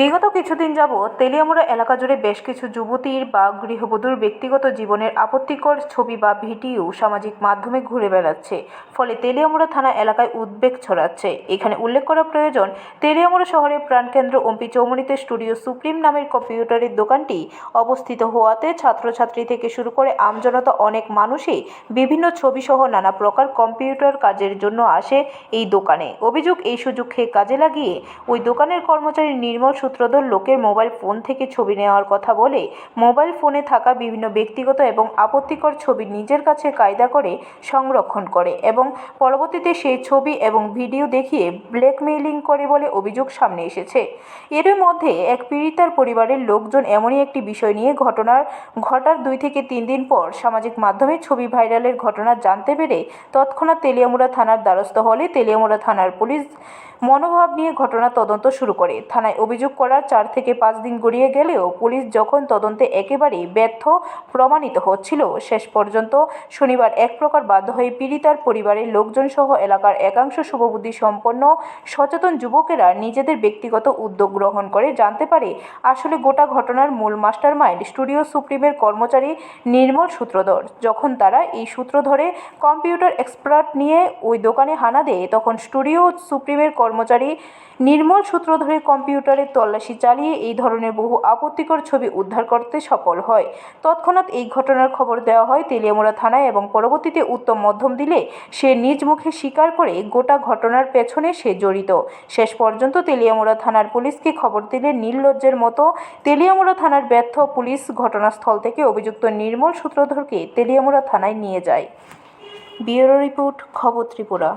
বিগত কিছুদিন যাবৎ তেলিয়ামুড়া এলাকা জুড়ে বেশ কিছু যুবতীর বা গৃহবধূর ব্যক্তিগত জীবনের আপত্তিকর ছবি বা ভিডিও সামাজিক মাধ্যমে ঘুরে বেড়াচ্ছে। ফলে তেলিয়ামুড়া থানা এলাকায় উদ্বেগ ছড়াচ্ছে। এখানে উল্লেখ করা প্রয়োজন, তেলিয়ামুড়া শহরের প্রাণকেন্দ্র অম্পি চৌমুনিতে স্টুডিও সুপ্রিম নামের কম্পিউটারের দোকানটি অবস্থিত হওয়াতে ছাত্রছাত্রী থেকে শুরু করে আমজনতা অনেক মানুষই বিভিন্ন ছবিসহ নানা প্রকার কম্পিউটার কাজের জন্য আসে এই দোকানে। অভিযোগ এই সুযোগ খেয়ে কাজে লাগিয়ে ওই দোকানের কর্মচারী নির্মল সূত্রধর লোকের মোবাইল ফোন থেকে ছবি নেওয়ার কথা বলে মোবাইল ফোনে থাকা বিভিন্ন ব্যক্তিগত এবং আপত্তিকর ছবি নিজের কাছে কায়দা করে সংরক্ষণ করে এবং পরবর্তীতে সেই ছবি এবং ভিডিও দেখিয়ে ব্ল্যাকমেইলিং করে বলে অভিযোগ সামনে এসেছে। এর মধ্যে এক পীড়িতার পরিবারের লোকজন এমনই একটি বিষয় নিয়ে ঘটনার, ঘটার দুই থেকে তিন দিন পর সামাজিক মাধ্যমে ছবি ভাইরালের ঘটনা জানতে পেরে তৎক্ষণাৎ তেলিয়ামুড়া থানার দ্বারস্থ হলে তেলিয়ামুড়া থানার পুলিশ মনোভাব নিয়ে ঘটনা তদন্ত শুরু করে। থানায় অভিযোগ করার চার থেকে পাঁচ দিন গড়িয়ে গেলেও পুলিশ যখন তদন্তে একেবারেই ব্যর্থ প্রমাণিত হচ্ছিল, শেষ পর্যন্ত শনিবার এক প্রকার বাধ্য হয়ে পীড়িতার পরিবারের লোকজন সহ এলাকার একাংশ শুভবুদ্ধি সম্পন্ন সচেতন যুবকেরা নিজেদের ব্যক্তিগত উদ্যোগ গ্রহণ করে জানতে পারে, আসলে গোটা ঘটনার মূল মাস্টার মাইন্ড স্টুডিও সুপ্রিমের কর্মচারী নির্মল সূত্রধর। যখন তারা এই সূত্র ধরে কম্পিউটার এক্সপার্ট নিয়ে ওই দোকানে হানা দেয়, তখন স্টুডিও সুপ্রিমের কর্মচারী নির্মল সূত্র ধরে কম্পিউটারে তল্লাশি চালিয়ে এই ধরনের বহু আপত্তিকর ছবি উদ্ধার করতে সফল হয়। তৎক্ষণাৎ এই ঘটনার খবর দেওয়া হয় তেলিয়ামুড়া থানায় এবং পরবর্তীতে উত্তম মধ্যম দিলে সে নিজ মুখে স্বীকার করে গোটা ঘটনার পেছনে সে জড়িত। শেষ পর্যন্ত তেলিয়ামুড়া থানার পুলিশকে খবর দিলে নির্লজ্জের মতো তেলিয়ামুড়া থানার ব্যর্থ পুলিশ ঘটনাস্থল থেকে অভিযুক্ত নির্মল সূত্রধরকে তেলিয়ামুড়া থানায় নিয়ে যায়। ব্যুরো রিপোর্ট, খবর ত্রিপুরা।